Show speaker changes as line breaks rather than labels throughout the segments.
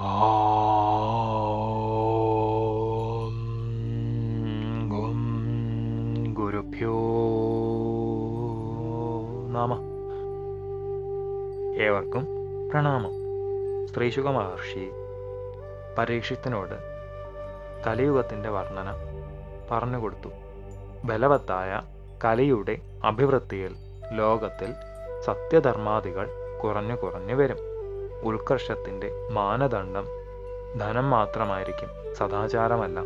ഗുരുഭ്യോ ഏവർക്കും പ്രണാമം. ശ്രീശുക മഹർഷി പരീക്ഷിത്തിനോട് കലിയുഗത്തിന്റെ വർണന പറഞ്ഞുകൊടുത്തു. ബലവത്തായ കലിയുടെ അഭിവൃദ്ധിയിൽ ലോകത്തിൽ സത്യധർമാദികൾ കുറഞ്ഞു കുറഞ്ഞു വരും. ഉത്കർഷത്തിന്റെ മാനദണ്ഡം ധനം മാത്രമായിരിക്കും സദാചാരമല്ല.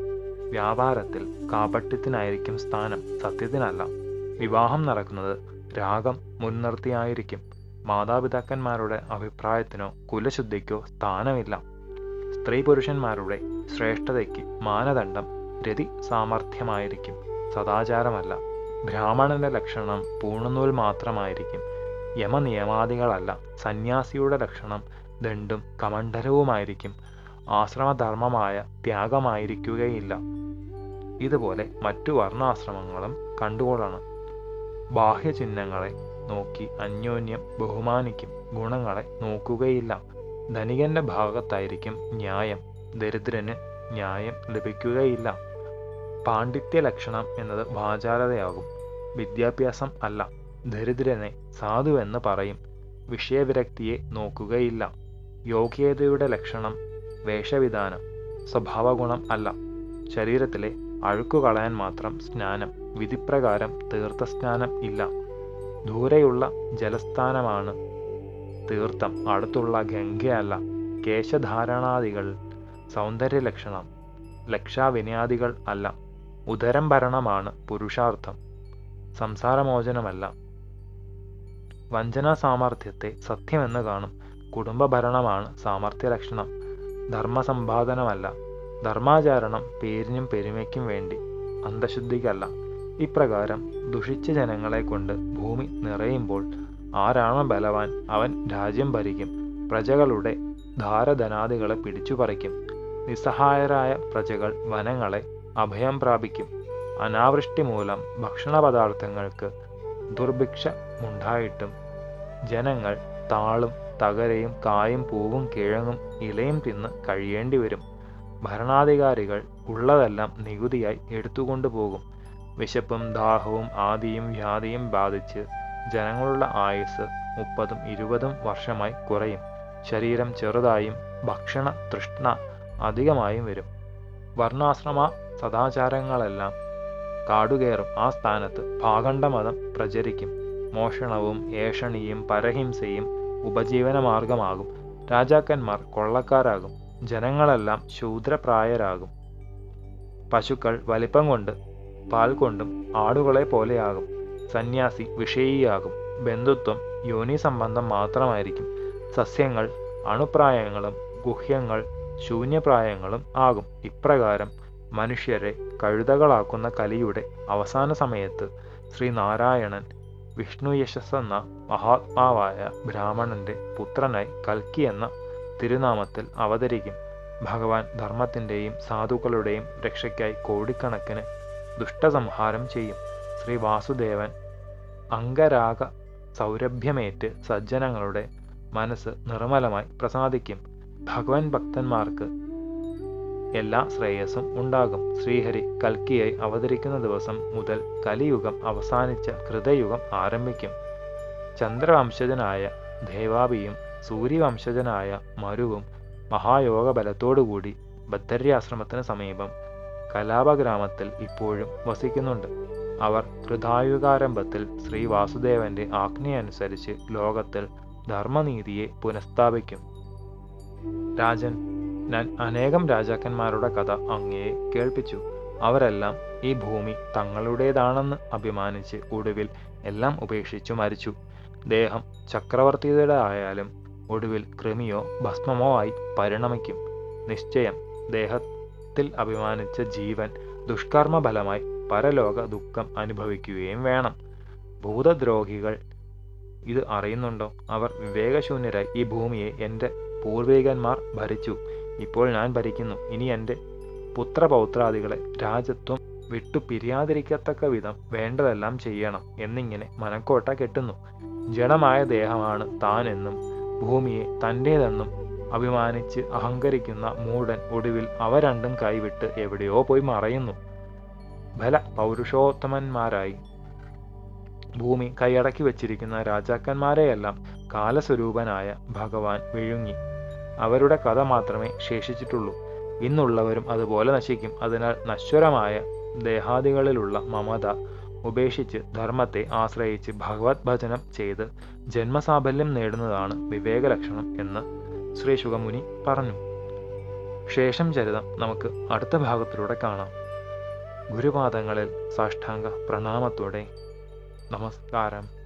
വ്യാപാരത്തിൽ കാപട്യത്തിനായിരിക്കും സ്ഥാനം സത്യത്തിനല്ല. വിവാഹം നടക്കുന്നത് രാഗം മുൻനിർത്തിയായിരിക്കും. മാതാപിതാക്കന്മാരുടെ അഭിപ്രായത്തിനോ കുലശുദ്ധിക്കോ സ്ഥാനമില്ല. സ്ത്രീ പുരുഷന്മാരുടെ ശ്രേഷ്ഠതയ്ക്ക് മാനദണ്ഡം രതി സാമർഥ്യമായിരിക്കും സദാചാരമല്ല. ബ്രാഹ്മണന്റെ ലക്ഷണം പൂണുന്നൂൽ മാത്രമായിരിക്കും യമനിയമാദികളല്ല സന്യാസിയുടെ ലക്ഷണം ദണ്ടും കമണ്ഡലവുമായിരിക്കും. ആശ്രമധർമ്മമായ ത്യാഗമായിരിക്കുകയില്ല. ഇതുപോലെ മറ്റു വർണാശ്രമങ്ങളും കണ്ടുകൊള്ളണം. ബാഹ്യചിഹ്നങ്ങളെ നോക്കി അന്യോന്യം ബഹുമാനിക്കും ഗുണങ്ങളെ നോക്കുകയില്ല. ധനികന്റെ ഭാഗത്തായിരിക്കും ന്യായം ദരിദ്രന് ന്യായം ലഭിക്കുകയില്ല. പാണ്ഡിത്യ ലക്ഷണം എന്നത് വാചാലതയാകും വിദ്യാഭ്യാസം അല്ല. ദരിദ്രനെ സാധുവെന്ന് പറയും വിഷയവിരക്തിയെ നോക്കുകയില്ല. യോഗ്യതയുടെ ലക്ഷണം വേഷവിധാനം സ്വഭാവഗുണം അല്ല. ശരീരത്തിലെ അഴുക്കു കളയാൻ മാത്രം സ്നാനം വിധിപ്രകാരം തീർത്ഥസ്നാനം ഇല്ല. ദൂരെയുള്ള ജലസ്ഥാനമാണ് തീർത്ഥം. അടുത്തുള്ള ഗംഗയല്ല. കേശധാരണാദികൾ സൗന്ദര്യലക്ഷണം ലക്ഷാവിനയാദികൾ അല്ല. ഉദരം ഭരണമാണ് പുരുഷാർത്ഥം സംസാരമോചനമല്ല. വഞ്ചനാ സാമർഥ്യത്തെ സത്യമെന്ന് കാണും. കുടുംബഭരണമാണ് സാമർഥ്യ ലക്ഷണം ധർമ്മസമ്പാദനമല്ല. ധർമാചാരണം പേരിനും പെരുമയ്ക്കും വേണ്ടി അന്തശുദ്ധിക്കല്ല ഇപ്രകാരം ദുഷിച്ച ജനങ്ങളെ കൊണ്ട് ഭൂമി നിറയുമ്പോൾ ആരാണോ ബലവാൻ അവൻ രാജ്യം ഭരിക്കും. പ്രജകളുടെ ധാരധനാദികളെ പിടിച്ചു പറിക്കും. നിസ്സഹായരായ പ്രജകൾ വനങ്ങളെ അഭയം പ്രാപിക്കും. അനാവൃഷ്ടി മൂലം ഭക്ഷണ പദാർത്ഥങ്ങൾക്ക് ദുർഭിക്ഷമുണ്ടായിട്ടും ജനങ്ങൾ താളും തകരയും കായും പൂവും കിഴങ്ങും ഇലയും തിന്ന് കഴിയേണ്ടി വരും. ഭരണാധികാരികൾ ഉള്ളതെല്ലാം നികുതിയായി എടുത്തുകൊണ്ടുപോകും വിശപ്പും ദാഹവും ആദിയും വ്യാധിയും ബാധിച്ച് ജനങ്ങളുടെ ആയുസ് മുപ്പതും ഇരുപതും വർഷമായി കുറയും. ശരീരം ചെറുതായും ഭക്ഷണ തൃഷ്ണ അധികമായും വരും. വർണാശ്രമ സദാചാരങ്ങളെല്ലാം കാടുകയറും. ആ സ്ഥാനത്ത് പാഖണ്ഡമതം പ്രചരിക്കും. മോഷണവും ഏഷണിയും പരഹിംസയും ഉപജീവനമാർഗമാകും. രാജാക്കന്മാർ കൊള്ളക്കാരാകും. ജനങ്ങളെല്ലാം ശൂദ്രപ്രായരാകും. പശുക്കൾ വലിപ്പം കൊണ്ട് പാൽ കൊണ്ടും ആടുകളെ പോലെയാകും. സന്യാസി വിഷയിയാകും. ബന്ധുത്വം യോനി സംബന്ധം മാത്രമായിരിക്കും. സസ്യങ്ങൾ അണുപ്രായങ്ങളും ഗുഹ്യങ്ങൾ ശൂന്യപ്രായങ്ങളും ആകും. ഇപ്രകാരം മനുഷ്യരെ കഴുതകളാക്കുന്ന കലിയുടെ അവസാന സമയത്ത് ശ്രീനാരായണൻ വിഷ്ണു യശസ് എന്ന മഹാത്മാവായ ബ്രാഹ്മണന്റെ പുത്രനായി കൽക്കി എന്ന തിരുനാമത്തിൽ അവതരിക്കും. ഭഗവാൻ ധർമ്മത്തിന്റെയും സാധുക്കളുടെയും രക്ഷയ്ക്കായി കോടിക്കണക്കിന് ദുഷ്ടസംഹാരം ചെയ്യും. ശ്രീ വാസുദേവൻ അംഗരാഗ സൗരഭ്യമേറ്റ് സജ്ജനങ്ങളുടെ മനസ്സ് നിർമ്മലമായി പ്രസാദിക്കും. ഭഗവാൻ ഭക്തന്മാർക്ക് എല്ലാ ശ്രേയസ്സും ഉണ്ടാകും. ശ്രീഹരി കൽക്കിയായി അവതരിക്കുന്ന ദിവസം മുതൽ കലിയുഗം അവസാനിച്ച കൃതയുഗം ആരംഭിക്കും. ചന്ദ്രവംശജനായ ദേവാബിയും സൂര്യവംശജനായ മരുവും മഹായോഗ ബലത്തോടുകൂടി ബദ്ധര്യാശ്രമത്തിന് സമീപം കലാപഗ്രാമത്തിൽ ഇപ്പോഴും വസിക്കുന്നുണ്ട്. അവർ കൃതായുഗാരംഭത്തിൽ ശ്രീ വാസുദേവന്റെ ആജ്ഞയനുസരിച്ച് ലോകത്തിൽ ധർമ്മനീതിയെ പുനഃസ്ഥാപിക്കും. രാജൻ ഞാൻ അനേകം രാജാക്കന്മാരുടെ കഥ അങ്ങയെ കേൾപ്പിച്ചു. അവരെല്ലാം ഈ ഭൂമി തങ്ങളുടേതാണെന്ന് അഭിമാനിച്ച് ഒടുവിൽ എല്ലാം ഉപേക്ഷിച്ചു മരിച്ചു. ദേഹം ചക്രവർത്തിയുടെ ആയാലും ഒടുവിൽ കൃമിയോ ഭസ്മമോ ആയി പരിണമിക്കും. നിശ്ചയം ദേഹത്തിൽ അഭിമാനിച്ച ജീവൻ ദുഷ്കർമ്മ ഫലമായി പരലോക ദുഃഖം അനുഭവിക്കുകയും വേണം. ഭൂതദ്രോഹികൾ ഇത് അറിയുന്നുണ്ടോ? അവർ വിവേകശൂന്യരായി ഈ ഭൂമിയെ എന്റെ പൂർവികന്മാർ ഭരിച്ചു. ഇപ്പോൾ ഞാൻ ഭരിക്കുന്നു. ഇനി എന്റെ പുത്രപൗത്രാദികളെ രാജത്വം വിട്ടു പിരിയാതിരിക്കത്തക്ക വിധം വേണ്ടതെല്ലാം ചെയ്യണം എന്നിങ്ങനെ മനക്കോട്ട കെട്ടുന്നു. ജഡമായ ദേഹമാണ് താനെന്നും ഭൂമിയെ തന്റേതെന്നും അഭിമാനിച്ച് അഹങ്കരിക്കുന്ന മൂടൻ ഒടുവിൽ അവ രണ്ടും കൈവിട്ട് എവിടെയോ പോയി മറയുന്നു. ബല പൗരുഷോത്തമന്മാരായി. ഭൂമി കൈയടക്കി വച്ചിരിക്കുന്ന രാജാക്കന്മാരെയെല്ലാം കാലസ്വരൂപനായ ഭഗവാൻ വിഴുങ്ങി. അവരുടെ കഥ മാത്രമേ ശേഷിച്ചിട്ടുള്ളൂ. ഇന്നുള്ളവരും അതുപോലെ നശിക്കും. അതിനാൽ നശ്വരമായ ദേഹാദികളിലുള്ള മമത ഉപേക്ഷിച്ച് ധർമ്മത്തെ ആശ്രയിച്ച് ഭഗവത് ഭജനം ചെയ്ത് ജന്മസാഫല്യം നേടുന്നതാണ് വിവേകലക്ഷണം എന്ന് ശ്രീ ശുഗമുനി പറഞ്ഞു. ശേഷം ചരിതം നമുക്ക് അടുത്ത ഭാഗത്തിലൂടെ കാണാം. ഗുരുപാദങ്ങളിൽ സാഷ്ടാംഗ പ്രണാമത്തോടെ നമസ്കാരം.